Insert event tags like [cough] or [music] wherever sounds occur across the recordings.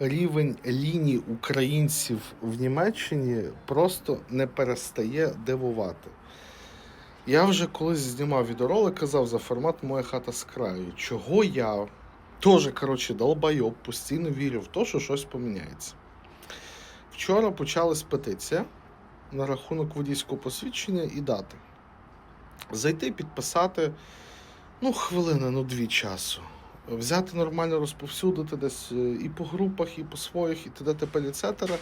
рівень ліній українців в Німеччині просто не перестає дивувати. Я вже колись знімав відеоролик, казав за формат Моя хата з краю. Чого я теж, коротше, долбайоб, постійно вірю в те, що щось поміняється. Вчора почалась петиція на рахунок водійського посвідчення і дати. Зайти, підписати, ну, хвилина, ну дві часу. Взяти нормально розповсюдити десь е, і по групах, і по своїх, і т.д. т.п. etc.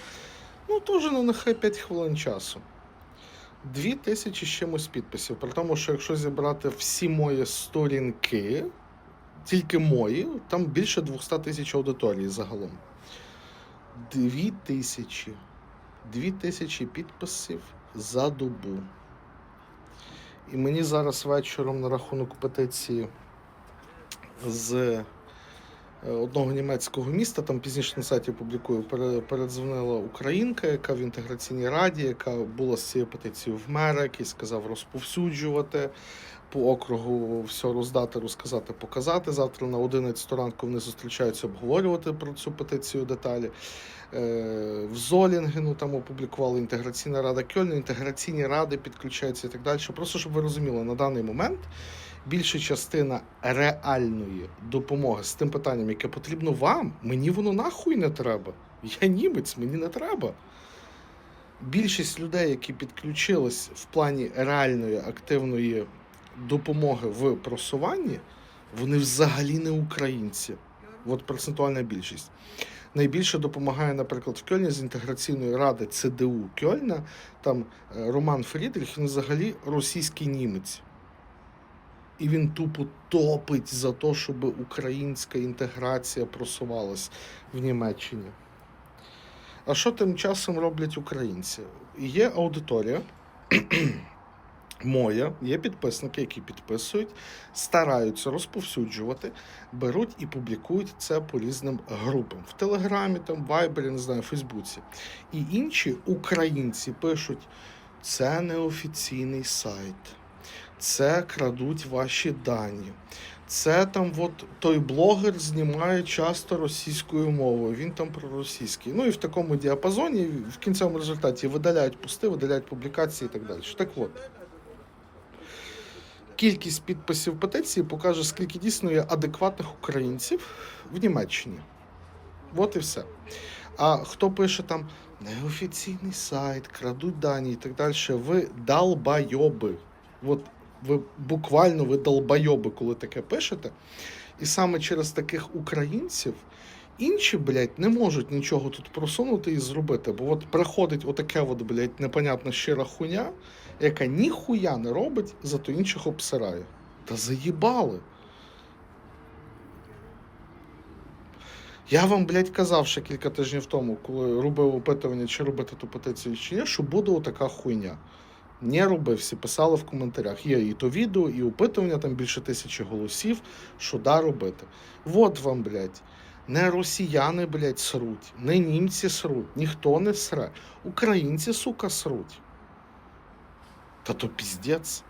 Ну, теж ну, нехай 5 хвилин часу. Дві тисячі з чимось підписів. При тому, що якщо зібрати всі мої сторінки, тільки мої, там більше 200 тисяч аудиторії загалом. Дві тисячі. Дві тисячі підписів за добу. І мені зараз вечором на рахунок петиції з е, одного німецького міста, там пізніше на сайті публікую, пере- передзвонила українка, яка в інтеграційній раді, яка була з цією петицією в мера, який сказав розповсюджувати по округу, все роздати, розказати, показати. Завтра на 11 ранку вони зустрічаються обговорювати про цю петицію деталі. Е, В Золінгену там опублікували інтеграційна рада Кьольна, інтеграційні ради підключаються і так далі. Просто щоб ви розуміли, на даний момент більша частина реальної допомоги з тим питанням, яке потрібно вам, мені воно нахуй не треба. Я німець, мені не треба. Більшість людей, які підключились в плані реальної активної допомоги в просуванні, вони взагалі не українці. От процентуальна більшість. Найбільше допомагає, наприклад, в Кьольні з інтеграційної ради ЦДУ Кьольна, там е, Роман Фрідріх, він взагалі російський німець. І він тупо топить за те, щоб українська інтеграція просувалась в Німеччині. А що тим часом роблять українці? Є аудиторія [clears throat] моя, є підписники, які підписують, стараються розповсюджувати, беруть і публікують це по різним групам. В Телеграмі, там, Вайбері, не знаю, Фейсбуці. І інші українці пишуть: це неофіційний сайт. Це крадуть ваші дані. Це там от той блогер знімає часто російською мовою. Він там проросійський. Ну і в такому діапазоні в кінцевому результаті видаляють пости, видаляють публікації і так далі. Так от. Кількість підписів петиції покаже, скільки дійсно є адекватних українців в Німеччині. От і все. А хто пише там неофіційний сайт, крадуть дані і так далі, ви долбайоби. От ви буквально ви долбайоби, коли таке пишете. І саме через таких українців інші, блядь, не можуть нічого тут просунути і зробити. Бо от приходить отаке, от, блядь, непонятна щира хуйня, яка ніхуя не робить, зато інших обсирає. Та заїбали. Я вам, блядь, казав ще кілька тижнів тому, коли робив опитування, чи робити ту петицію, чи ні, що буде отака хуйня. Не роби, всі писали в коментарях. Є і то відео, і опитування, там більше тисячі голосів, що да робити. Вот вам, блядь. Не росіяни, блядь, сруть, не німці сруть, ніхто не сре. Українці, сука, сруть. Та то піздець.